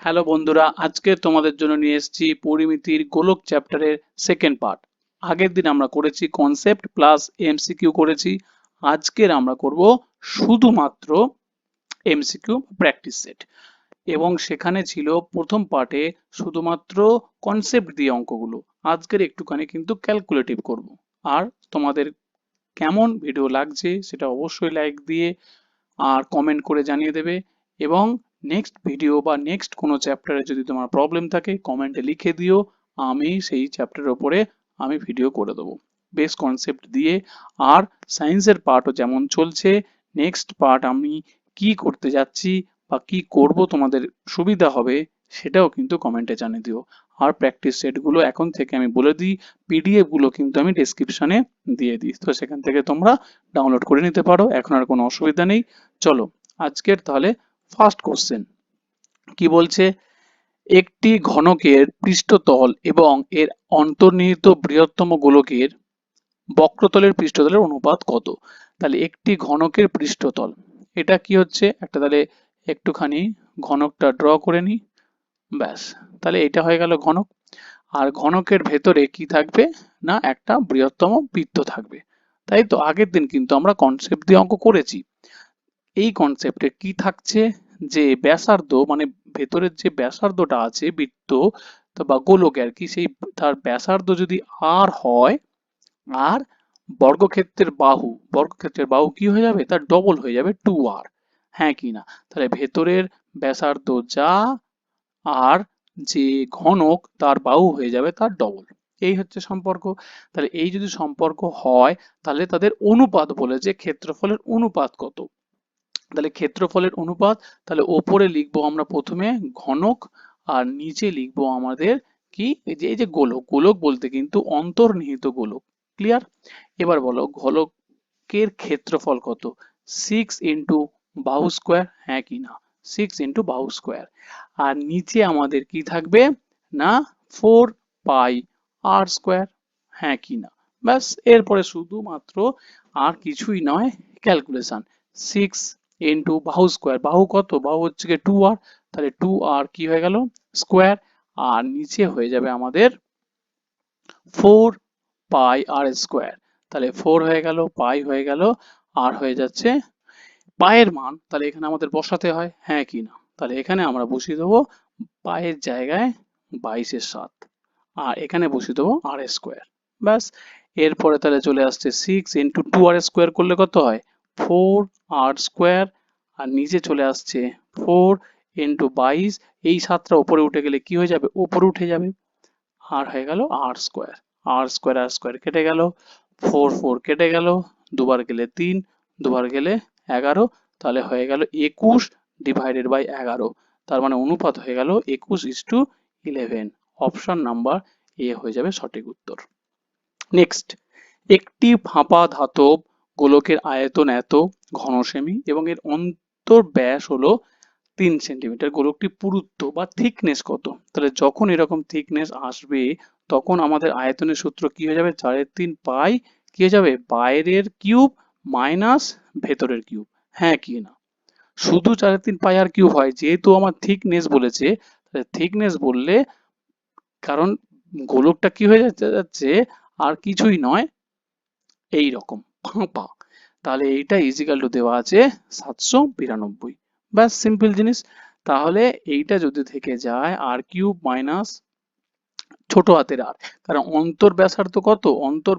Hello বন্ধুরা, আজকে তোমাদের জন্য নিয়ে এসেছি পরিমিতির গোলক চ্যাপ্টারের সেকেন্ড পার্ট আগের দিন আমরা করেছি কনসেপ্ট প্লাস এমসিকিউ করেছি, আজকের আমরা করব শুধুমাত্র এমসিকিউ প্র্যাকটিস সেট এবং সেখানে ছিল প্রথম পার্টে শুধুমাত্র কনসেপ্ট দিয়ে অঙ্কগুলো। আজকের একটুখানি কিন্তু ক্যালকুলেটিভ করব। আর তোমাদের কেমন ভিডিও লাগছে সেটা অবশ্যই লাইক দিয়ে আর কমেন্ট করে জানিয়ে দেবে। এবং নেক্সট ভিডিও বা নেক্সট কোনো চ্যাপ্টারে যদি তোমার প্রবলেম থাকে কমেন্টে লিখে দিও। আমি সেই চ্যাপ্টারের ওপরে আমি ভিডিও করে দেবো। বেস কনসেপ্ট দিয়ে আর সায়েন্সের পার্টও যেমন চলছে নেক্সট পার্ট আমি কি করতে যাচ্ছি বা কি করব, তোমাদের সুবিধা হবে, সেটাও কিন্তু কমেন্টে জানিয়ে দিও। আর প্র্যাকটিস সেটগুলো এখন থেকে আমি বলে দিই পিডিএফগুলো কিন্তু আমি ডেসক্রিপশনে দিয়ে দিই। তো সেখান থেকে তোমরা ডাউনলোড করে নিতে পারো, এখন আর কোনো অসুবিধা নেই। চলো, আজকের তাহলে ফার্স্ট কোশ্চেন কি বলছে? একটি ঘনকের পৃষ্ঠতল এবং এর অন্তর্নিহিত বৃহত্তম গোলকের বক্রতলের পৃষ্ঠতলের অনুপাত কত? তাহলে একটি ঘনকের পৃষ্ঠতল। এটা কি হচ্ছে? একটা তাহলে একটুখানি ঘনকটা ড্র করে নি ব্যাস, তাহলে এটা হয়ে গেল ঘনক। আর ঘনকের ভেতরে কি থাকবে? না, একটা বৃহত্তম বৃত্ত থাকবে। তাই তো, আগের দিন কিন্তু আমরা কনসেপ্ট দিয়ে অঙ্ক করেছি। এই কনসেপ্টে কি থাকছে? যে ব্যাসার্ধ মানে ভেতরের যে ব্যাসার্ধটা আছে, বৃত্ত বা গোলকে আর কি, সেই তার ব্যাসার্ধ যদি আর হয় আর বর্গক্ষেত্রের বাহু বর্গক্ষেত্রের বাহু কি হয়ে যাবে? তার ডবল হয়ে যাবে টু আর হ্যাঁ কি না? তাহলে ভেতরের ব্যাসার্ধ যা আর যে ঘনক, তার বাহু হয়ে যাবে তার ডবল এই হচ্ছে সম্পর্ক। তাহলে এই যদি সম্পর্ক হয়, তাহলে তাদের অনুপাত বলেছে ক্ষেত্রফলের অনুপাত কত? তাহলে ক্ষেত্রফলের অনুপাত, তাহলে ওপরে লিখব আমরা প্রথমে ঘনক আর নিচে লিখব আমাদের কি? এই যে এই যে গোলক গোলক বলতে কিন্তু অন্তর্নিহিত গোলক ক্লিয়ার এবার বলো গোলকের ক্ষেত্রফল কত? সিক্স ইন্টু বাহু স্কোয়ার হ্যাঁ কি না? সিক্স ইন্টু বাহু স্কোয়ার আর নিচে আমাদের কি থাকবে? না ফোর পাই আর স্কোয়ার হ্যাঁ কি না? ব্যাস, এরপরে শুধুমাত্র আর কিছুই নয় ক্যালকুলেশন সিক্স ইন্টু বাহু স্কোয়ার বাহু কত? বাহু হচ্ছে গিয়ে টু আর তাহলে টু আর কি হয়ে গেল? স্কোয়ার আর নিচে হয়ে যাবে আমাদের ফোর পাই আর স্কোয়ার তাহলে ফোর হয়ে গেল পাই হয়ে গেল আর হয়ে যাচ্ছে পায়ের মান। তাহলে এখানে আমাদের বসাতে হয় হ্যাঁ কি না? তাহলে এখানে আমরা বসিয়ে দেবো পায়ের জায়গায় বাইশের সাত। আর এখানে বসিয়ে দেবো আর স্কোয়ার ব্যাস। এরপরে তাহলে চলে আসছে six into two r square করলে কত হয়? ফোর আর স্কোয়ার, আর নিচে চলে আসছে ফোর ইন্টু বাইশ। এই সাতটা উপরে উঠে গেলে কি হয়ে যাবে? উপরে উঠে যাবে। আর হয়ে গেল r square. R square r square কেটে গেল। ফোর ফোর কেটে গেল। দুবার গেলে তিন, দুবার গেলে এগারো। তাহলে হয়ে গেল একুশ ডিভাইডেড বাই এগারো। তার মানে অনুপাত হয়ে গেল একুশ is to eleven option number A হয়ে যাবে সঠিক উত্তর। নেক্সট একটি ফাঁপা ধাতব গোলকের আয়তন এত ঘন সেমি এবং এর অন্তর ব্যাস হলো তিন সেন্টিমিটার। গোলকটি পুরুত্ব বা থিকনেস কত? তাহলে যখন এরকম থিকনেস আসবে, তখন আমাদের আয়তনের সূত্র কি হয়ে যাবে? চারের তিন পাই কি হয়ে যাবে? বাইরের কিউব মাইনাস ভেতরের কিউব। হ্যাঁ কি না? শুধু চারের তিন পাই আর কিউব হয়, যেহেতু আমার থিকনেস বলেছে থিকনেস বললে কারণ গোলকটা কি হয়ে যাচ্ছে? আর কিছুই নয়, এই রকম। ফাঁপা তাহলে এইটা ইজিক্যাল টু দেওয়া আছে সাতশো বিরানব্বই। ব্যাস সিম্পল জিনিস। তাহলে এইটা যদি থেকে যায় আর কিউব মাইনাস ছোট হাতের আর কারণ অন্তর কত? অন্তর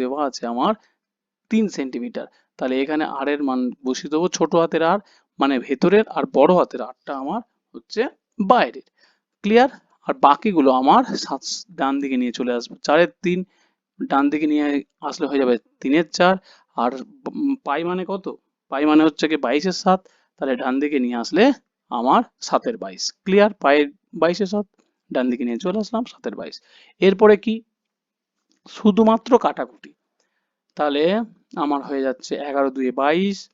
দেওয়া আছে আমার তিন সেন্টিমিটার তাহলে এখানে আর এর মান বসিয়ে দেবো ছোট হাতের আর মানে ভেতরের আর বড় হাতের আরটা আমার হচ্ছে বাইরের। ক্লিয়ার আর বাকিগুলো আমার সাত ডান দিকে নিয়ে চলে আসবে। চারের তিন ডান দিকে নিয়ে আসলে হয়ে যাবে তিনের চার। আর পাই মানে কত? পাই মানে হচ্ছে কি বাইশের সাত। তাহলে ডান দিকে নিয়ে আসলে আমার সাতের বাইশ। ক্লিয়ার পায়ের বাইশের সাত। ডান দিকে নিয়ে চলে আসলাম সাতের বাইশ। এরপরে কি? শুধুমাত্র কাটাকুটি। তাহলে আমার হয়ে যাচ্ছে এগারো দুয়ে বাইশ,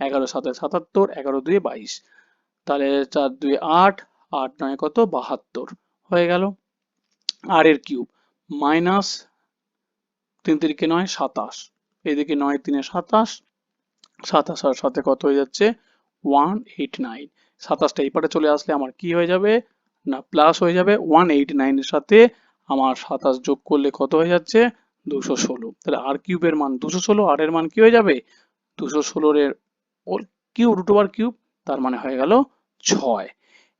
এগারো সাথে সাতাত্তর, এগারো দুয়ে বাইশ। তাহলে চার দুয়ে আট আট নয় কত? বাহাত্তর। হয়ে গেল। আর এর কিউব? মাইনাস তিন তিরিকে নয়, সাতাশ। এদিকে নয়, তিনে সাতাশ। সাতাশ আর সাথে কত হয়ে যাচ্ছে? One eight nine. সাতাশটা এই পারে চলে আসলে আমার কি হয়ে যাবে? না, প্লাস হয়ে যাবে ওয়ান এইট নাইনের সাথে আমার সাতাশ যোগ করলে কত হয়ে যাচ্ছে? দুশো ষোলো। তাহলে আর কিউবের মান দুশো ষোলো, আর এর মান কি হয়ে যাবে? দুশো ষোলোর এর কিউব, রুট ওভার কিউব, তার মানে হয়ে গেল ছয়।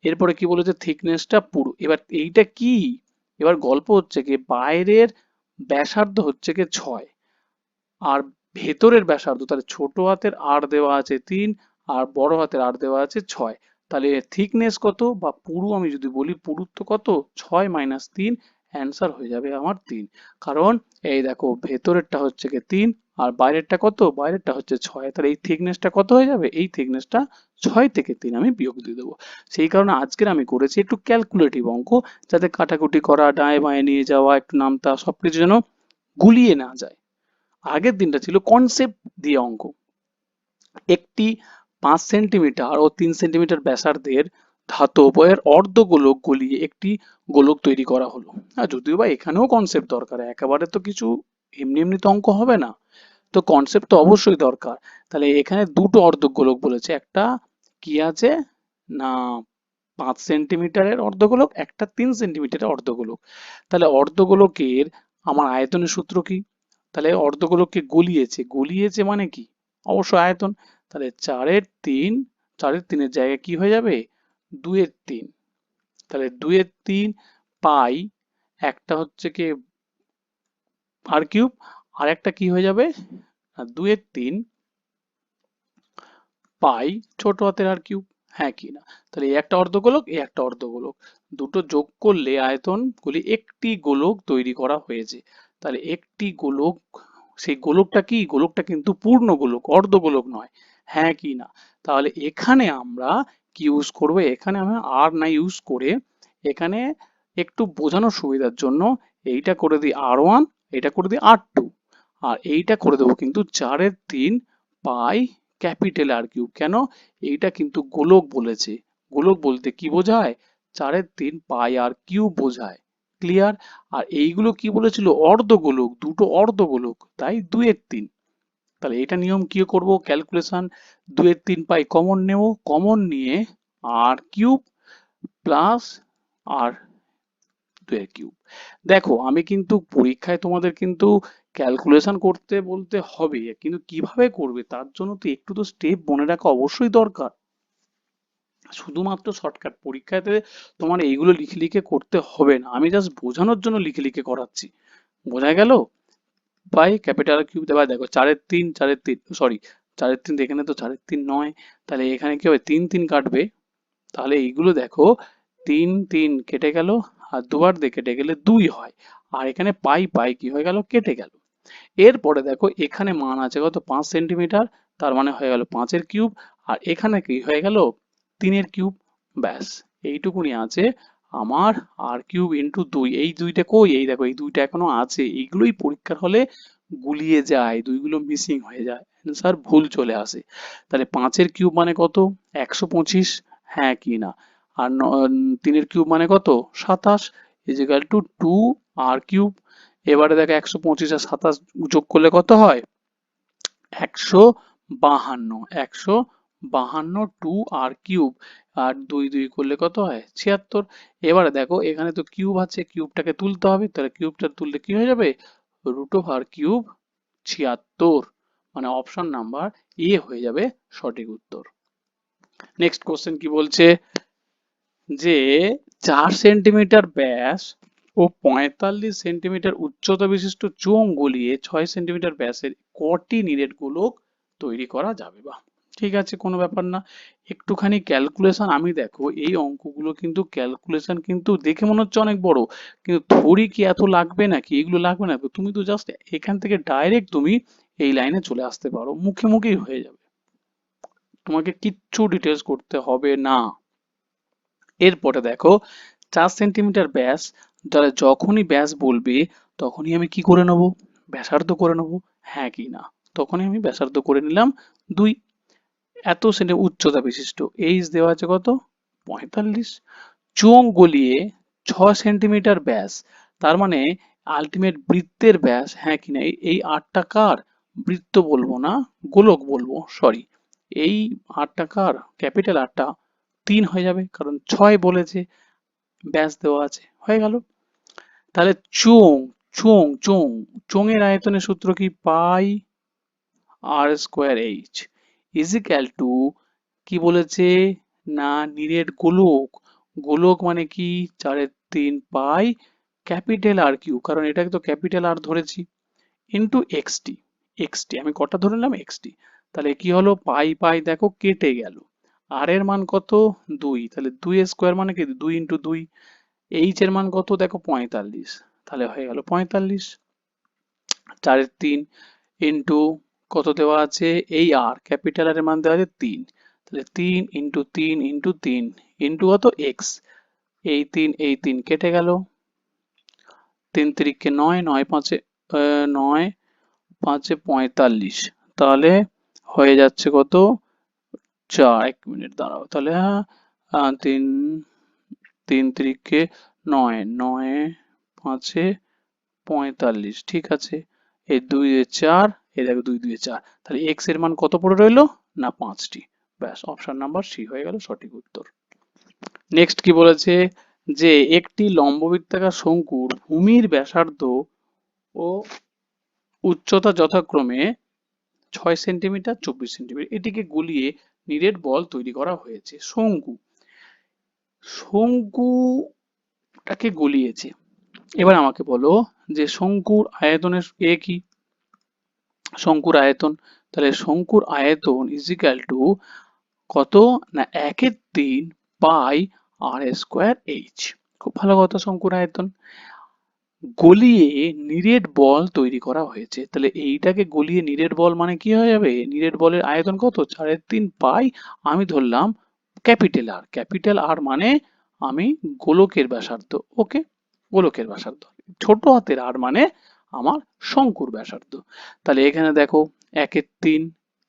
এরপরে কি বলেছে? থিকনেসটা পুরো। এবার এইটা কি? এবার গল্প হচ্ছে কি বাইরের ব্যাসার্ধ হচ্ছে কি ছয়। আর ভেতরের ব্যাসার্ধ, তাহলে ছোট হাতের আর দেওয়া আছে তিন, আর বড় হাতের আর দেওয়া আছে ছয়। তাহলে থিকনেস কত বা পুরু আমি যদি বলি, পুরুত্ব কত? ছয় মাইনাস তিন অ্যান্সার হয়ে যাবে আমার তিন। কারণ এই দেখো, ভেতরেরটা হচ্ছে কি তিন আর বাইরেরটা কত? বাইরেরটা হচ্ছে ছয়। তাহলে এই থিকনেসটা কত হয়ে যাবে? এই থিকনেসটা ছয় থেকে তিন আমি বিয়োগ দিয়ে দেবো। সেই কারণে আজকের আমি করেছি একটু ক্যালকুলেটিভ অঙ্ক, যাতে কাটাকুটি করা ডায়ে বায়ে নিয়ে যাওয়া, একটু নামতা, সবকিছু যেন গুলিয়ে না যায়। আগের দিনটা ছিল কনসেপ্ট দিয়ে অঙ্ক। একটি পাঁচ সেন্টিমিটার ও তিন সেন্টিমিটার ব্যাসার্ধের ধাতব এর অর্ধ গোলক গলিয়ে একটি গোলক তৈরি করা হলো। যদিও বা এখানেও কনসেপ্ট দরকার, একেবারে তো কিছু এমনি এমনি তো অঙ্ক হবে না। তো কনসেপ্ট তো অবশ্যই দরকার। তাহলে এখানে দুটো অর্ধ গোলক বলেছে, একটা কি আছে? না, পাঁচ সেন্টিমিটারের অর্ধগোলক একটা তিন সেন্টিমিটারের অর্ধগোলক তাহলে অর্ধগোলকের আমার আয়তনের সূত্র কি? তাহলে অর্ধগোলককে গলিয়েছে গলিয়েছে মানে কি? অবশ্যই আয়তন। তাহলে চারের তিন, চারের তিনের জায়গায় কি হয়ে যাবে? দুইয়ের তিন। তাহলে দুইয়ের তিন পাই একটা হচ্ছে কি আর কিউব আর একটা কি হয়ে যাবে? না, দুইয়ের তিন পাই ছোট হাতের আর কিউব। হ্যাঁ কি না? তাহলে এই একটা অর্ধগোলক এই একটা অর্ধগোলক। দুটো যোগ করলে আয়তন গুলি একটি গোলক তৈরি করা হয়েছে। তাহলে একটি গোলক সেই গোলকটা কি? গোলকটা কিন্তু পূর্ণ গোলক অর্ধগোলক নয়। হ্যাঁ কি না? তাহলে এখানে আমরা কি ইউজ করব? এখানে আমরা আর না ইউজ করে এখানে একটু বোঝানোর সুবিধার জন্য এইটা করে দিই আর ওয়ান এটা করে দিই আর টু। আর এইটা করে দেবো কিন্তু চারের তিন পাই ক্যাপিটাল আর কিউব। কেন? এইটা কিন্তু গোলক বলেছে। গোলক বলতে কি বোঝায়? চারের তিন পাই আর কিউব বোঝায়। ক্লিয়ার? আর এইগুলো কি বলেছিল? অর্ধগোলক, দুটো অর্ধগোলক, তাই দুয়ের তিন। তাহলে এটা নিয়ম কি করব? ক্যালকুলেশন। দুয়ের তিন পাই কমন নেব। কমন নিয়ে আর কিউব প্লাস আর দুয়ের কিউব। দেখো, আমি কিন্তু পরীক্ষায় তোমাদের কিন্তু ক্যালকুলেশন করতে বলতে হবে, কিন্তু কীভাবে করবে তার জন্য তো একটু তো স্টেপ মনে রাখা অবশ্যই দরকার। শুধুমাত্র শর্টকাট পরীক্ষাতে তোমার এইগুলো লিখে লিখে করতে হবে না, আমি জাস্ট বোঝানোর জন্য লিখে লিখে করাচ্ছি। বোঝা গেল? বাই ক্যাপিটাল কিউব দেওয়া, দেখো চারের তিন চারের তিন সরি চারের তিন এখানে তো চারের তিন নয়, তাহলে এখানে কি হবে? তিন তিন কাটবে। তাহলে এইগুলো দেখো, তিন তিন কেটে গেল, আর দুবার দিয়ে কেটে গেলে দুই হয়। আর এখানে পাই পাই কি হয়ে গেল? কেটে গেল। এরপরে দেখো এখানে মান আছে কত? পাঁচ সেন্টিমিটার, তার মানে হয়ে গেল পাঁচের কিউব, আর এখানে কি হয়ে গেল? তিনের কিউব, ব্যাস। এইটুকুনি আছে আমার আর কিউব ইন্টু দুই। এই দুইটা কই? এই দেখো, এই দুইটা এখনও আছে। এইগুলোই পরীক্ষার হলে গুলিয়ে যায়, দুইগুলো মিসিং হয়ে যায়। অ্যান্সার ভুল চলে আসে। তাহলে পাঁচের কিউব মানে কত? একশো পঁচিশ। হ্যাঁ কি না? আর তিনের কিউব মানে কত? সাতাশ। Is equal to two r cube. এবারে দেখো একশো পঁচিশ আর সাতাশ যোগ করলে কত হয়? একশো বাহান্ন একশো বাহান্ন টু আর কিউব আর দুই দুই করলে কত হয়? ছিয়াত্তর। এবারে দেখো, এখানে তো কিউব আছে কিউবটাকে তুলতে হবে, তাহলে কিউবটা তুললে কি হয়ে যাবে? রুট অফ আর কিউব ছিয়াত্তর। মানে অপশন নাম্বার এ হয়ে যাবে সঠিক উত্তর। নেক্সট কোশ্চেন কি বলছে? যে চার সেন্টিমিটার ব্যাস ও পঁয়তাল্লিশ সেন্টিমিটার উচ্চতা বিশিষ্ট চোঙ গলিয়ে ছয় সেন্টিমিটার ব্যাসের কটি নিরেট গোলক তৈরি করা যাবে বা। ঠিক আছে, কোনো ব্যাপার না। একটুখানি ক্যালকুলেশন আমি দেখো, এই অঙ্কগুলো কিন্তু ক্যালকুলেশন কিন্তু দেখে মনে হচ্ছে অনেক বড়। কিন্তু থরি কি এত লাগবে নাকি? এগুলো লাগবে না। তুমি তো জাস্ট এখান থেকে ডাইরেক্ট তুমি এই লাইনে চলে আসতে পারো। মুখে মুখেই হয়ে যাবে। তোমাকে কিচ্ছু ডিটেলস করতে হবে না। এরপরে দেখো চার সেন্টিমিটার ব্যাস, তাহলে যখনই ব্যাস বলবে, তখনই আমি কি করে নেব? ব্যাসার্ধ করে নেব। হ্যাঁ কি না? তখনই আমি ব্যাসার্ধ করে নিলাম দুই। এত সেন্টি উচ্চতা বিশিষ্ট। এইচ দেওয়া আছে কত? পঁয়তাল্লিশ। চোঙ গলিয়ে ছ সেন্টিমিটার ব্যাস, তার মানে আলটিমেট বৃত্তের ব্যাস হ্যাঁ কি না? এই- আটটা কার? বৃত্ত বলব না, গোলক বলব সরি এই আটটা কার? ক্যাপিটাল আটটা। তিন হয়ে যাবে, কারণ ছয় বলেছে। ব্যাস দেওয়া আছে। হয়ে গেল। তাহলে চোং চোং চোং এর আয়তনের সূত্র কি pi? R square h is equal to কি বলেছে? না, নিরেট গোলক। গোলক মানে কি? চারের তিন পাই ক্যাপিটাল আর কিউ কারণ এটাকে তো ক্যাপিটাল আর ধরেছি। ইন্টু এক্সটি এক্সটি আমি কটা ধরে নিলাম এক্সটি তাহলে কি হলো? পাই পাই, দেখো, কেটে গেল। আর এর মান কত? দুই। তাহলে দুই স্কোয়ার মানে কি? দুই ইন্টু দুই এইচ এর মান কত? দেখো পঁয়তাল্লিশ। তাহলে হয়ে গেল পঁয়তাল্লিশ। চারের তিন ইন্টু কত দেওয়া আছে? এই আর ক্যাপিটাল আর এর মান দেওয়া আছে তিন। তাহলে তিন ইন্টু তিন ইন্টু তিন। ইন্টু কত? এক্স এই তিন এই তিন কেটে গেল। তিন তিরিখকে নয় নয় পাঁচে নয় পাঁচে পঁয়তাল্লিশ। তাহলে হয়ে যাচ্ছে কত? চার এক মিনিট দাঁড়াও। তাহলে হ্যাঁ, তিন তিন তিরিখকে নয় নয় পাঁচে পঁয়তাল্লিশ ঠিক আছে? এই দুই চার এই দেখো দুই দুই চার। তাহলে এক্সের মান কত পড়ে রইল? না পাঁচটি। ব্যাস অপশন নাম্বার সি হয়ে গেল সঠিক উত্তর। নেক্সট কি বলেছে? যে একটি লম্ববৃত্তাকার শঙ্কুর ভূমির ব্যাসার্ধ ও উচ্চতা যথাক্রমে ছয় সেন্টিমিটার চব্বিশ সেন্টিমিটার। এটিকে গুলিয়ে নিরেট বল তৈরি করা হয়েছে, শঙ্কু। শঙ্কুটাকে গলিয়েছে। এবার আমাকে বলো যে শঙ্কুর আয়তনের এ কি? শঙ্কুর আয়তন, তাহলে শঙ্কুর আয়তন ইজিক্যাল টু কত না একের তিন পাই আর স্কোয়ার এইচ খুব ভালো কথা, শঙ্কুর আয়তন। গলিয়ে নিরেট বল তৈরি করা হয়েছে। তাহলে এইটাকে গলিয়ে নিরেট বল মানে কি হয়ে যাবে? নিরেট বলের আয়তন কত? চারের তিন পাই আমি ধরলাম ক্যাপিটাল আর ক্যাপিটাল আর মানে আমি গোলকের ব্যাসার্ধ, ওকে? গোলকের ব্যাসার্ধ। ছোট হাতের আর মানে আমার শঙ্কুর ব্যাসার্ধ। তাহলে এখানে দেখো, একের তিন,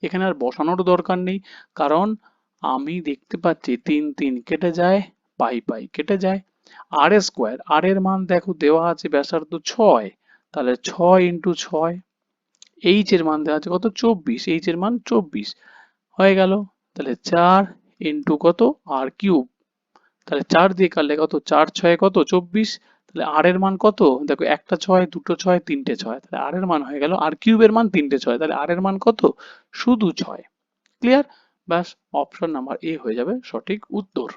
এখানে আর বসানোর দরকার নেই। কারণ আমি দেখতে পাচ্ছি তিন তিন কেটে যায়, পাই পাই কেটে যায়। আর স্কোয়ার আর এর মান দেখো দেওয়া আছে ব্যাসার্ধ ছয়, তাহলে ছয় ইন্টু ছয় এইচ এর মান দেওয়া আছে কত? চব্বিশ এইচ এর মান চব্বিশ, হয়ে গেল, তাহলে চার ইন্টু কত? আর কিউব তাহলে চার দিয়ে কাটলে কত? চার ছয় কত? চব্বিশ, তাহলে আর এর মান কত? দেখো একটা ছয়, দুটো ছয়, তিনটে ছয়, তাহলে আর এর মান হয়ে গেল আর কিউবের মান তিনটে ছয়, তাহলে আর এর মান কত? শুধু ছয় ক্লিয়ার ব্যাস অপশন নাম্বার এ হয়ে যাবে সঠিক উত্তর।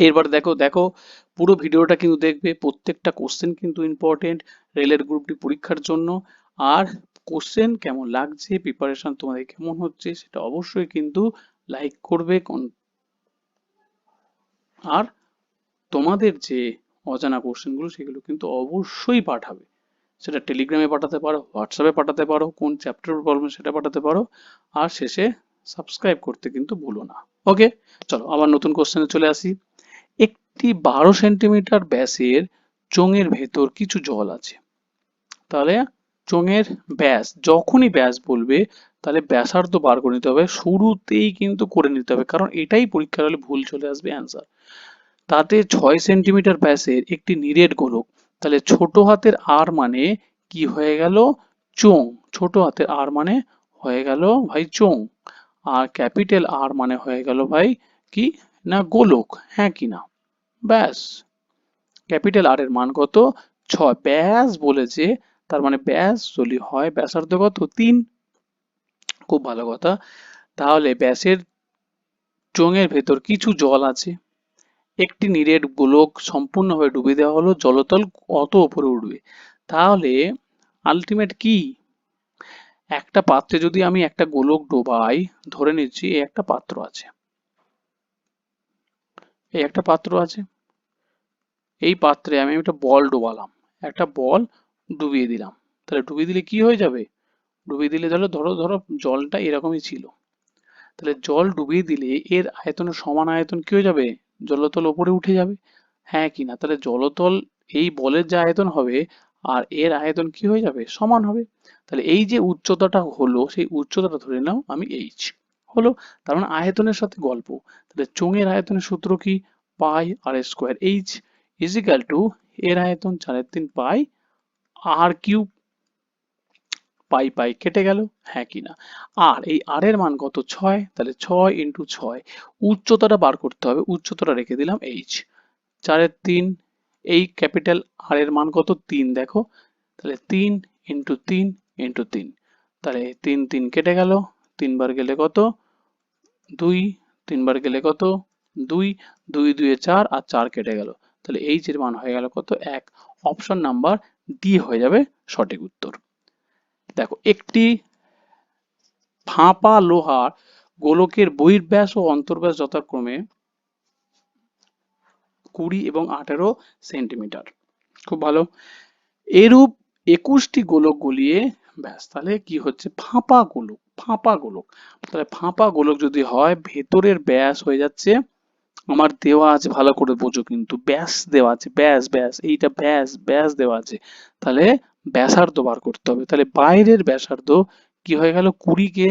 এরবার দেখো দেখো, পুরো ভিডিওটা কিন্তু দেখবে, প্রত্যেকটা কোশ্চেন কিন্তু ইম্পর্টেন্ট রেলের গ্রুপটি পরীক্ষার জন্য। আর কোশ্চেন কেমন লাগছে প্রিপারেশন তোমাদের কেমন হচ্ছে, সেটা অবশ্যই কিন্তু লাইক করবে কোন- আর তোমাদের যে অজানা কোশ্চেনগুলো সেগুলো কিন্তু অবশ্যই পাঠাবে। সেটা টেলিগ্রামে পাঠাতে পারো হোয়াটসঅ্যাপে পাঠাতে পারো, কোন চ্যাপ্টার প্রবলেম সেটা পাঠাতে পারো। আর শেষে সাবস্ক্রাইব করতে কিন্তু ভুলো না। ওকে চলো আবার নতুন কোশ্চেনে চলে আসি। একটি বারো সেন্টিমিটার ব্যাসের চোঙের ভেতর কিছু জল আছে। তাহলে চোঙের ব্যাস, যখনই ব্যাস বলবে, তাহলে ব্যাসার্ধ বার করে নিতে হবে। শুরুতেই কিন্তু করে নিতে হবে, কারণ এটাই পরীক্ষার হলে ভুল চলে আসবে অ্যান্সার তাতে ছয় সেন্টিমিটার ব্যাসের একটি নিরেট গোলক, তাহলে ছোট হাতের আর মানে কি হয়ে গেল? চোং ছোট হাতের আর মানে হয়ে গেল ভাই চোং আর ক্যাপিটাল আর মানে হয়ে গেল ভাই কি? না গোলক হ্যাঁ কি না? ব্যাস। ক্যাপিটাল আর এর মান কত? ছয়। ব্যাস বলেছে, তার মানে ব্যাস যদি হয়, ব্যাসার্ধ কত? তিন। খুব ভালো কথা। তাহলে ব্যাসের চোঙের ভেতর কিছু জল আছে। একটি নিরেট গোলক সম্পূর্ণভাবে ডুবে দেওয়া হলো, জলতল কত উপরে উঠবে। তাহলে আলটিমেট কি? একটা পাত্রে যদি আমি একটা গোলক ডোবাই, ধরে নিচ্ছি এই একটা পাত্র আছে। এই একটা পাত্র আছে। এই পাত্রে আমি একটা বল ডোবালাম। একটা বল ডুবিয়ে দিলাম। তাহলে ডুবিয়ে দিলে কি হয়ে যাবে? ডুবিয়ে দিলে ধরো ধরো ধরো জলটা এরকমই ছিল। তাহলে জল ডুবিয়ে দিলে এর আয়তনের সমান আয়তন কি হয়ে যাবে? জলতল ওপরে উঠে যাবে। হ্যাঁ কি না? তাহলে জলতল এই বলের যে আয়তন হবে আর এর আয়তন কি হয়ে যাবে? সমান হবে। তাহলে এই যে উচ্চতাটা হলো, সেই উচ্চতাটা ধরে নাও আমি এইচ হলো তার মানে আয়তনের সাথে গল্প। তাহলে চোঙের আয়তনের সূত্র কি? Pi r square h is equal to এর আয়তন চারের তিন পাই আর কিউব পাই পাই কেটে গেল হ্যাঁ কি না? আর এই আর এর মান কত? ছয়। তাহলে ছয় ইন্টু ছয়। উচ্চতাটা বার করতে হবে, উচ্চতাটা রেখে দিলাম এইচ চারের তিন, এই ক্যাপিটাল আর এর মান কত? তিন, দেখো। তাহলে তিন ইন্টু তিন ইন্টু তিন। তাহলে তিন তিন কেটে গেল। তিনবার গেলে কত? দুই। তিনবার গেলে কত? দুই। দুই দুয়ে চার, আর চার কেটে গেল। তাহলে এইচ এর মান হয়ে গেল কত? এক। অপশন নাম্বার ডি হয়ে যাবে সঠিক উত্তর। দেখো, একটি ফাঁপা লোহার গোলকের বহির্ব্যাস ও অন্তর্ব্যাস যথাক্রমে কুড়ি এবং আঠেরো সেন্টিমিটার। খুব ভালো। এরূপ একুশটি গোলক গলিয়ে ব্যাস, তাহলে কি হচ্ছে? ফাঁপা গোলক ফাঁপা গোলক। তাহলে ফাঁপা গোলক যদি হয়, ভেতরের ব্যাস হয়ে যাচ্ছে আমার দেওয়া আছে, ভালো করে বোঝো কিন্তু। ব্যাস দেওয়া আছে, ব্যাস ব্যাস, এইটা ব্যাস ব্যাস দেওয়া আছে। তাহলে ব্যাসার্ধ বার করতে হবে। তাহলে বাইরের ব্যাসার্ধ কি হয়ে গেল? কুড়িকে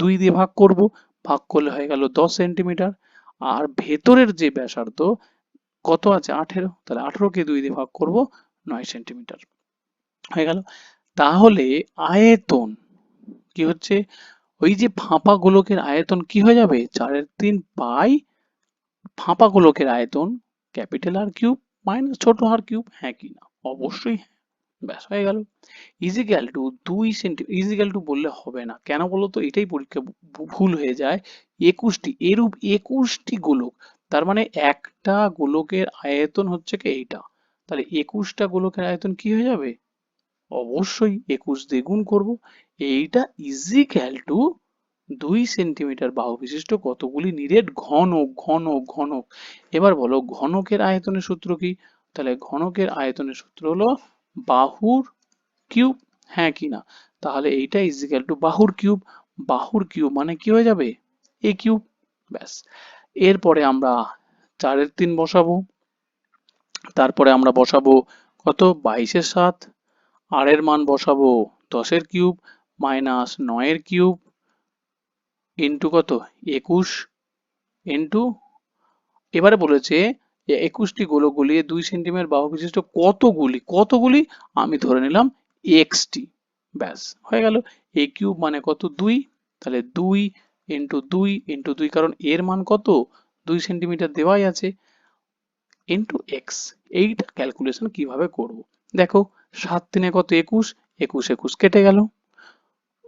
দুই দিয়ে ভাগ করব। ভাগ করলে হয়ে গেল দশ সেন্টিমিটার। আর ভেতরের যে ব্যাসার্ধ, কত আছে? আঠেরো। তাহলে আঠেরোকে দুই দিয়ে ভাগ করব, নয় সেন্টিমিটার। হয়ে গেল। তাহলে আয়তন কি হচ্ছে? ওই যে ফাঁপা গোলকের আয়তন কি হয়ে যাবে? চারের তিন পাই ফাঁপা গোলকের আয়তন, ক্যাপিটাল আর কিউব মাইনাস ছোট আর কিউব হ্যাঁ কি না? অবশ্যই হ্যাঁ। ব্যাস, হয়ে গেল। ইজিক্যাল টু দুই সেন্টি, ইজিক্যাল টু বললে হবে না। কেন বলো তো? এটাই পরীক্ষা ভুল হয়ে যায়। একুশটি, এরূপ একুশটি গোলক, তার মানে একটা গোলকের আয়তন হচ্ছে কি এইটা? তাহলে একুশটা গোলকের আয়তন কি হয়ে যাবে? অবশ্যই একুশ দিয়ে গুণ করব। এইটা ইজিক্যাল টু দুই সেন্টিমিটার বাহু বিশিষ্ট কতগুলি নিরেট ঘনক ঘনক ঘনক? এবার বলো, ঘনকের আয়তনের সূত্র কি? তাহলে ঘনকের আয়তনের সূত্র হলো বাহুর কিউব। হ্যাঁ কি না? তাহলে এইটা ইজিক্যাল টু বাহুর কিউব। বাহুর কিউব মানে কি হয়ে যাবে? A cube. ব্যাস। এরপরে আমরা চারের তিন বসাবো। তারপরে আমরা বসাবো কত? বাইশের সাত। আর এর মান বসাবো দশের কিউব মাইনাস নয়ের কিউব ইন্টু কত? একুশ ইন্টু এবারে বলেছে যে একুশটি গোলক গলিয়ে দুই সেন্টিমিটার বাহু বিশিষ্ট কতগুলি কতগুলি আমি ধরে নিলাম এক্সটি। ব্যাস, হয়ে গেল। এ কিউব মানে কত? দুই। তাহলে দুই ইন্টু দুই ইন্টু দুই, কারণ এর মান কত? দুই সেন্টিমিটার দেওয়াই আছে। ইন্টু এক্স এইটা ক্যালকুলেশন কীভাবে করব? দেখো, সাত তিনে কত? একুশ। একুশ একুশ কেটে গেল।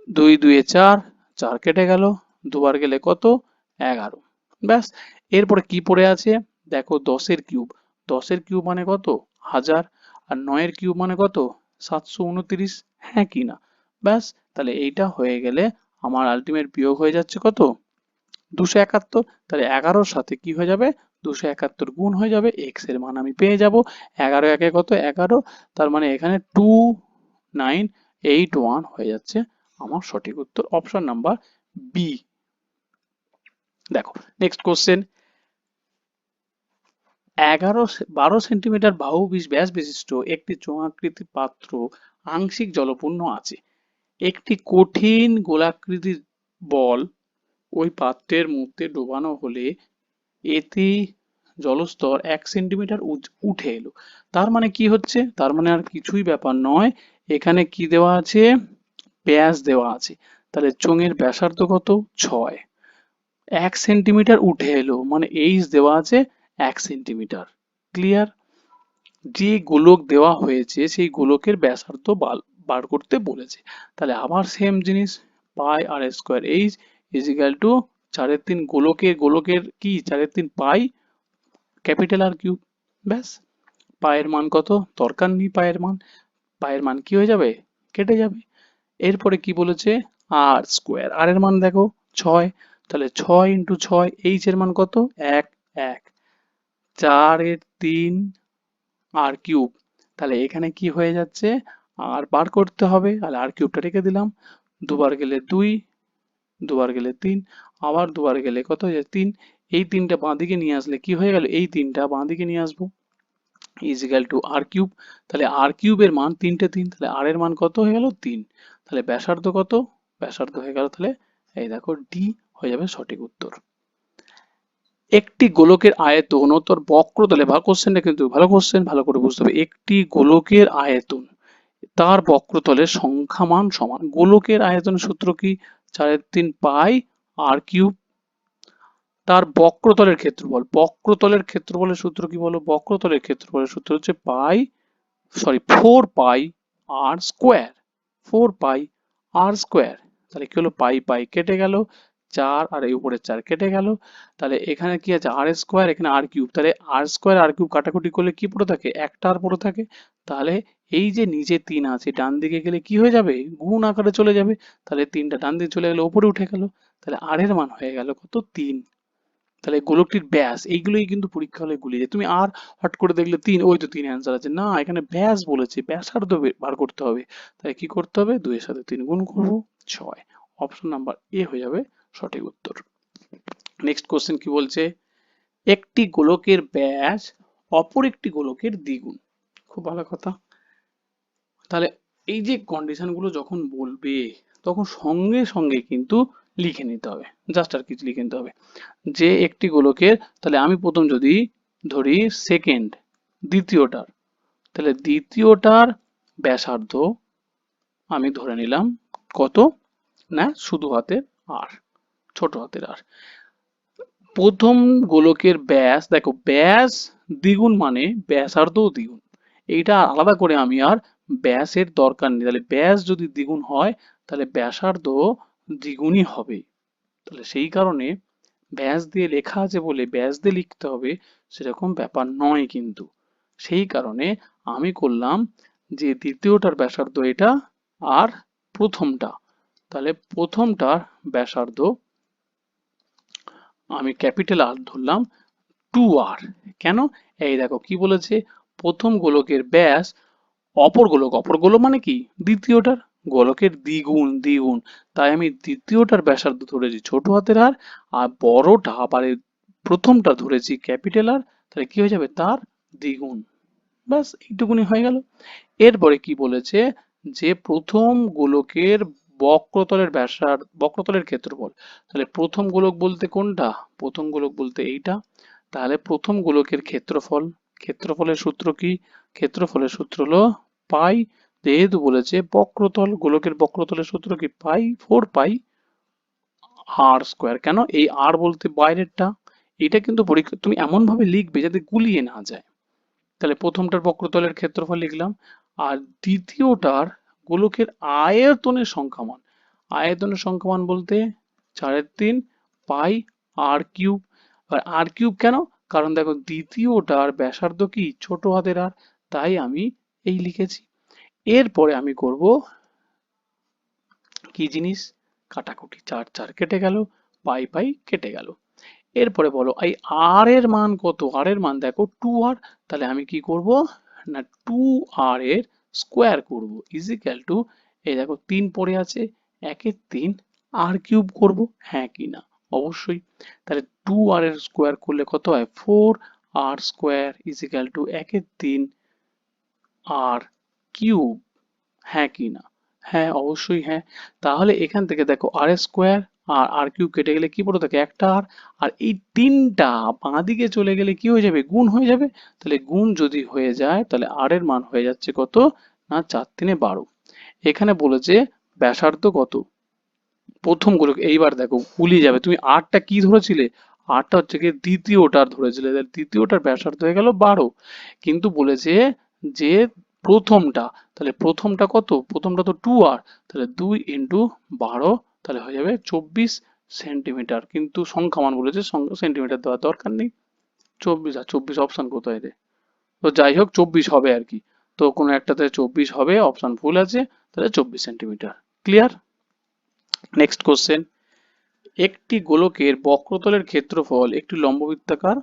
দুই দুয়ে চার চার কেটে গেল। দুবার গেলে কত? এগারো। ব্যাস, এরপরে কি পড়ে আছে? দেখো, দশের কিউব। দশের কিউব মানে কত? হাজার। আর নয়ের কিউব মানে কত? সাতশো উনত্রিশ। হ্যাঁ কি না? ব্যাস, তাহলে এইটা হয়ে গেলে আমার আলটিমেট বিয়োগ হয়ে যাচ্ছে কত? দুশো একাত্তর। তাহলে এগারোর সাথে কি হয়ে যাবে? দুশো একাত্তর গুণ হয়ে যাবে। এক্সের মান আমি পেয়ে যাব। এগারো একে কত? এগারো। তার মানে এখানে টু নাইন এইট ওয়ান হয়ে যাচ্ছে আমার সঠিক উত্তর। অপশন নাম্বার বি দেখো নেক্সট কোশ্চেন এগারো বারো সেন্টিমিটার বাহু বিশ ব্যাস বিশিষ্ট একটি চোঙাকৃতি পাত্র আংশিক জলপূর্ণ আছে। একটি কঠিন গোলাকৃতির বল ওই পাত্রের মধ্যে ডোবানো হলে এতে জলস্তর এক সেন্টিমিটার উঠে এলো। তার মানে কি হচ্ছে? তার মানে আর কিছুই ব্যাপার নয়। এখানে কি দেওয়া আছে? ব্যাস দেওয়া আছে। তাহলে চোঙের ব্যাসার্ধ কত? ছয়। এক সেন্টিমিটার উঠে এলো মানে এইচ দেওয়া আছে এক সেন্টিমিটার ক্লিয়ার যে গোলক দেওয়া হয়েছে, সেই গোলকের ব্যাসার্ধ বাল- বার করতে বলেছে। তাহলে আবার সেম জিনিস, pi r square h is equal to চারের তিন গোলকের গোলকের কি? চারের তিন পাই ক্যাপিটাল আর কিউব ব্যাস। পায়ের মান কত? দরকার নেই পায়ের মান। পায়ের মান কি হয়ে যাবে? কেটে যাবে। এরপরে কি বলেছে? আর স্কোয়ার আর এর মান দেখো, ছয়। তাহলে ছয় ইন্টু ছয় এইচ এর মান কত? এক এক। চারের তিন আর কিউব। তাহলে এখানে কি হয়ে যাচ্ছে? আর বার করতে হবে। তাহলে আর কিউবটা রেখে দিলাম। দুবার গেলে দুই, দুবার গেলে তিন, আবার দুবার গেলে কত হয়ে যায় তিন। এই তিনটা বাঁদিকে নিয়ে আসলে কি হয়ে গেল? এই তিনটা বাঁদিকে নিয়ে আসব। ইজিক্যাল টু আর কিউব তাহলে আর কিউবের মান তিনটে তিন। তাহলে আর এর মান কত হয়ে গেল? তিন। তাহলে ব্যাসার্ধ কত? ব্যাসার্ধ হয়ে গেল তাহলে, এই দেখো ডি হয়ে যাবে সঠিক উত্তর। একটি গোলকের আয়তন ও তোর বক্রতলে ভালো কোশ্চেনটা কিন্তু ভালো কোশ্চেন ভালো করে বুঝতে হবে। একটি গোলকের আয়তন তার বক্রতলের সংখ্যামান সমান। গোলকের আয়তন সূত্র কি? চারের তিন পাই আর কিউব। তার বক্রতলের ক্ষেত্রফল বক্রতলের ক্ষেত্রফলের সূত্র কি বলো? বক্রতলের ক্ষেত্রফলের সূত্র হচ্ছে pi sorry four pi r square four pi r square তাহলে কি হলো? পাই পাই কেটে গেল। চার আর এই উপরে চার কেটে গেল। তাহলে এখানে কি আছে? আর স্কোয়ার এখানে আর কিউব তাহলে আর স্কোয়ার আর কিউব কাটাকুটি করলে কি পড়ে থাকে? একটা আর পড়ে থাকে। তাহলে এই যে নিচে তিন আছে, ডান দিকে গেলে কি হয়ে যাবে? গুণ আকারে চলে যাবে। তাহলে তিনটা ডান দিকে চলে গেলে উপরে উঠে গেল। তাহলে আর এর মান হয়ে গেল কত? তিন। তাহলে গোলকটির ব্যাস, এইগুলোই কিন্তু পরীক্ষা হলে গুলিয়ে যায়। তুমি আর হট করে দেখলে তিন, ওই তো তিন অ্যান্সার আছে। না, এখানে ব্যাস বলেছে, ব্যাসার্ধ বার করতে হবে। তাই কি করতে হবে? দুইয়ের সাথে তিন গুণ করব, ছয়। অপশন নাম্বার এ হয়ে যাবে। সঠিক উত্তর। নেক্সট কোশ্চেন কি বলছে? একটি গোলকের ব্যাস অপর একটি গোলকের দ্বিগুণ। খুব ভালো কথা। তাহলে এই যে কন্ডিশনগুলো যখন বলবে, তখন সঙ্গে সঙ্গে কিন্তু লিখে নিতে হবে। জাস্ট আর কিছু লিখে নিতে হবে। যে একটি গোলকের, তাহলে আমি প্রথম যদি ধরি সেকেন্ড দ্বিতীয়টার, তাহলে দ্বিতীয়টার ব্যাসার্ধ আমি ধরে নিলাম কত? না, শুধু হাতের আর ছোট হাতের আর। প্রথম গোলকের ব্যাস, দেখো ব্যাস দ্বিগুণ মানে ব্যাসার্ধও দ্বিগুণ। এইটা আলাদা করে আমি আর ব্যাসের দরকার নেই। তাহলে ব্যাস যদি দ্বিগুণ হয়, তাহলে ব্যাসার্ধ দ্বিগুণই হবে। তাহলে সেই কারণে ব্যাস দিয়ে লেখা আছে বলে ব্যাস দিয়ে লিখতে হবে সেরকম ব্যাপার নয় কিন্তু। সেই কারণে আমি করলাম যে দ্বিতীয়টার ব্যাসার্ধ এটা আর প্রথমটা। তাহলে প্রথমটার ব্যাসার্ধ আমি ক্যাপিটাল আর ধরলাম টু আর কেন? এই দেখো, কি বলেছে? প্রথম গোলকের ব্যাস অপর গোলক অপর গোলক মানে কি? দ্বিতীয়টার গোলকের দ্বিগুণ দ্বিগুণ। তাই আমি দ্বিতীয়টার ব্যাসার্ধ ধরেছি ছোট হাতের আর আর বড়টা আবার প্রথমটা ধরেছি ক্যাপিটাল আর, তাহলে কি হয়ে যাবে? তার দ্বিগুণ। ব্যাস, এইটুকুনি হয়ে গেল। এরপরে কি বলেছে? যে প্রথম গোলকের বক্রতলের ব্যাসার বক্রতলের ক্ষেত্রফল। তাহলে প্রথম গোলক বলতে কোনটা? প্রথম গোলক বলতে এইটা। তাহলে প্রথম গোলকের ক্ষেত্রফল, ক্ষেত্রফলের সূত্র কি? ক্ষেত্রফলের সূত্র হলো পাই। যেহেতু বলেছে বক্রতল, গোলকের বক্রতলের সূত্র কি? Pi, four pi r square. কেন? এই আর বলতে বাইরেরটা। এটা কিন্তু পরীক্ষা, তুমি এমন ভাবে লিখবে যাতে গুলিয়ে না যায়। তাহলে প্রথমটার বক্রতলের ক্ষেত্রফল লিখলাম। আর দ্বিতীয়টার গোলকের আয়তনের সংখ্যামান আয়তনের সংখ্যামান বলতে চারের তিন, পাই, আর কিউব। আর আর কিউব কেন? কারণ দেখো দ্বিতীয়টার ব্যাসার্ধ কি? ছোট হাতের আর। তাই আমি এই লিখেছি। এরপরে আমি করব কি জিনিস? কাটাকুটি। চার চার কেটে গেল, পাই পাই কেটে গেল। এরপরে বলো, এই আর এর মান কত? আর এর মান দেখো, টু আর। তাহলে আমি কি করব? না, টু আর এর স্কোয়ার করব ইজ ইজিক্যাল টু এই দেখো তিন পড়ে আছে একের তিন আর কিউব করব হ্যাঁ কি না? অবশ্যই। তাহলে টু আর এর স্কোয়ার করলে কত হয়? Four r square is is equal to একের তিন আর কিউব হ্যাঁ কি না? হ্যাঁ অবশ্যই হ্যাঁ। তাহলে এখান থেকে দেখো আর স্কোয়ার আর আর কিউব কেটে গেলে কি পড়ে থাকে একটা আর আর এই তিনটা বাঁ দিকে চলে গেলে কি হয়ে যাবে? গুণ হয়ে যাবে? তাহলে গুণ যদি হয়ে যায়, তাহলে আর এর মান হয়ে যাচ্ছে কত? না, চার তিনে বারো। এখানে বলেছে ব্যাসার্ধ কত? প্রথমগুলো এইবার দেখো গুলিয়ে যাবে। তুমি আটটা কি ধরেছিলে? আটটা হচ্ছে কি দ্বিতীয়টার ধরেছিলে। দ্বিতীয়টার ব্যাসার্ধ হয়ে গেল বারো। কিন্তু বলেছে যে প্রথমটা, তাহলে প্রথমটা কত? প্রথমটা তো টু আর তাহলে দুই ইন্টু বারো তাহলে হয়ে যাবে চব্বিশ সেন্টিমিটার কিন্তু সংখ্যা মান বলেছে সেন্টিমিটার দেওয়ার দরকার নেই। চব্বিশ, আর চব্বিশ অপশন কোথায় রে? তো যাই হোক, চব্বিশ হবে আর কি। তো কোনো একটাতে চব্বিশ হবে অপশন ভুল আছে, তাহলে চব্বিশ সেন্টিমিটার ক্লিয়ার নেক্সট কোশ্চেন একটি গোলকের বক্রতলের ক্ষেত্রফল একটি লম্ববৃত্তাকার,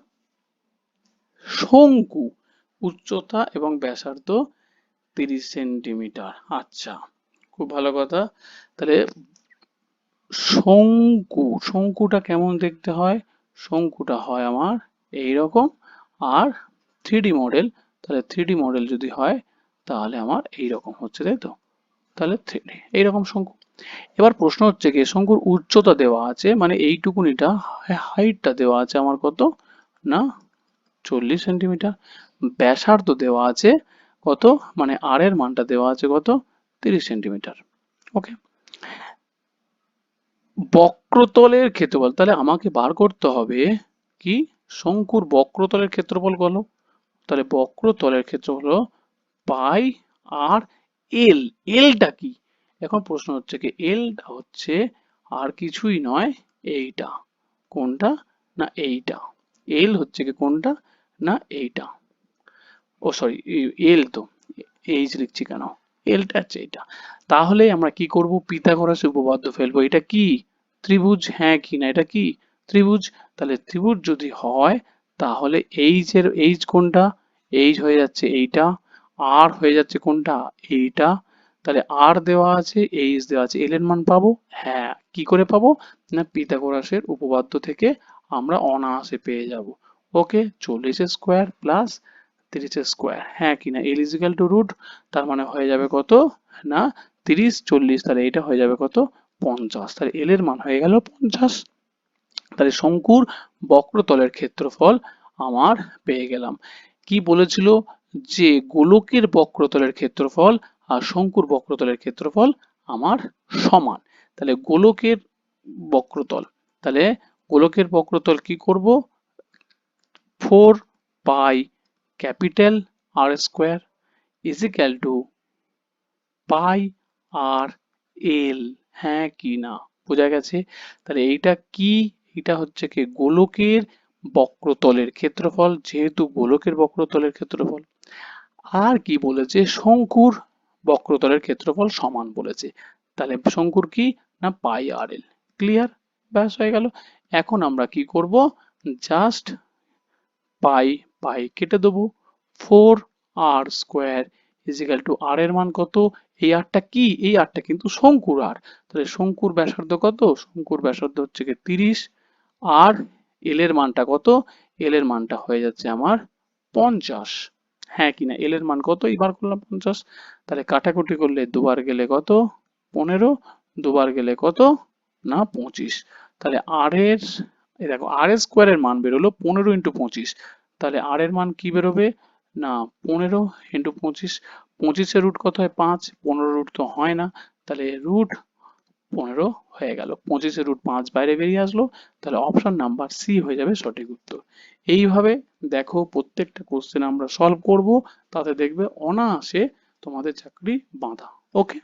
শঙ্কু, উচ্চতা এবং ব্যাসার্ধ তিরিশ সেন্টিমিটার আচ্ছা খুব ভালো কথা। তাহলে শঙ্কু, শঙ্কুটা কেমন দেখতে হয়? শঙ্কুটা হয় আমার এই রকম আর থ্রি মডেল তাহলে থ্রি মডেল যদি হয়, তাহলে আমার এই রকম হচ্ছে, তাই তো? তাহলে থ্রি এইরকম শঙ্কু। এবার প্রশ্ন হচ্ছে কি, শঙ্কুর উচ্চতা দেওয়া আছে মানে এইটুকুনিটা হাইটটা দেওয়া আছে আমার কত? না, চল্লিশ সেন্টিমিটার। ব্যাসার্ধ দেওয়া আছে কত? মানে আর এর মানটা দেওয়া আছে কত? তিরিশ সেন্টিমিটার। ওকে বক্রতলের ক্ষেত্রফল, তাহলে আমাকে বার করতে হবে কি? শঙ্কুর বক্রতলের ক্ষেত্রফল বলো। তাহলে বক্রতলের ক্ষেত্রফল হলো পাই আর এল। এলটা কি? এখন প্রশ্ন হচ্ছে কি, এলটা হচ্ছে আর কিছুই নয়, এইটা। কোনটা? না, এইটা। এল হচ্ছে কি কোনটা? না, এইটা। ও সরি এল তো। এইচ লিখছি কেন? এলটা হচ্ছে এইটা। তাহলে আমরা কি করব? পিথাগোরাস উপপাদ্য ফেলব। এটা কি? ত্রিভুজ হ্যাঁ কি না, এটা কি? ত্রিভুজ, তাহলে ত্রিভুজ যদি হয়, তাহলে এইচ এর এইচ কোনটা? এইচ হয়ে যাচ্ছে এইটা আর হয়ে যাচ্ছে কোনটা? এইটা, তাহলে আর দেওয়া আছে এইচ দেওয়া আছে এল এর মান পাবো? হ্যাঁ কি করে পাবো? না পিথাগোরাসের উপপাদ্য থেকে আমরা অনায়াসে পেয়ে যাব। ওকে চল্লিশের স্কোয়ার প্লাস তিরিশের স্কোয়ার হ্যাঁ কিনা এল ইজিক্যাল টু রুট তার মানে হয়ে যাবে কত? না, তিরিশ, চল্লিশ, তাহলে এটা হয়ে যাবে কত? পঞ্চাশ। তাহলে এল এর মান হয়ে গেল পঞ্চাশ। তাহলে শঙ্কুর বক্রতলের ক্ষেত্রফল আমার পেয়ে গেলাম। কি বলেছিল? যে গোলকের বক্রতলের ক্ষেত্রফল আর শঙ্কুর বক্রতলের ক্ষেত্রফল আমার সমান। তাহলে গোলকের বক্রতল। তাহলে গোলকের বক্রতল কি করব? Four pi capital R square is equal to pi R L. হ্যাঁ কি না, বোঝা গেছে? তাহলে এইটা কি? এটা হচ্ছে কি গোলকের বক্রতলের ক্ষেত্রফল, যেহেতু গোলকের বক্রতলের ক্ষেত্রফল। আর কি বলেছে? শঙ্কুর বক্রতলের ক্ষেত্রফল সমান বলেছে। তাহলে শঙ্কুর কি না পাই আর এল ক্লিয়ার ব্যাস হয়ে গেল। এখন আমরা কি করব? জাস্ট পাই পাই কেটে দেবো। Four R square is equal to R এর মান কত? এই আরটা কি? এই আরটা কিন্তু শঙ্কুর আর তাহলে শঙ্কুর ব্যাসার্ধ কত? শঙ্কুর ব্যাসার্ধ হচ্ছে কি তিরিশ। আর এল এর মানটা কত? এল এর মানটা হয়ে যাচ্ছে আমার পঞ্চাশ। হ্যাঁ কিনা এল এর মান কত? এবার করলাম পঞ্চাশ। তাহলে কাটাকুটি করলে দুবার গেলে কত? পনেরো। দুবার গেলে কত? না, পঁচিশ। তাহলে আর এর দেখো আর এর স্কোয়ারের মান বেরোলো পনেরো ইন্টু পঁচিশ। তাহলে আর এর মান কি বেরোবে? না, পনেরো ইন্টু পঁচিশ। পঁচিশের রুট কত হয়? পাঁচ, পনেরো রুট তো হয় না। তাহলে রুট পনেরো হয়ে গেল। পঁচিশে রুট পাঁচ বাইরে বেরিয়ে আসলো। তাহলে অপশন নাম্বার সি হয়ে যাবে সঠিক উত্তর। এইভাবে দেখো প্রত্যেকটা কোশ্চেন আমরা সলভ করব। তাতে দেখবে অনায়াসে তোমাদের চাকরি বাঁধা। ওকে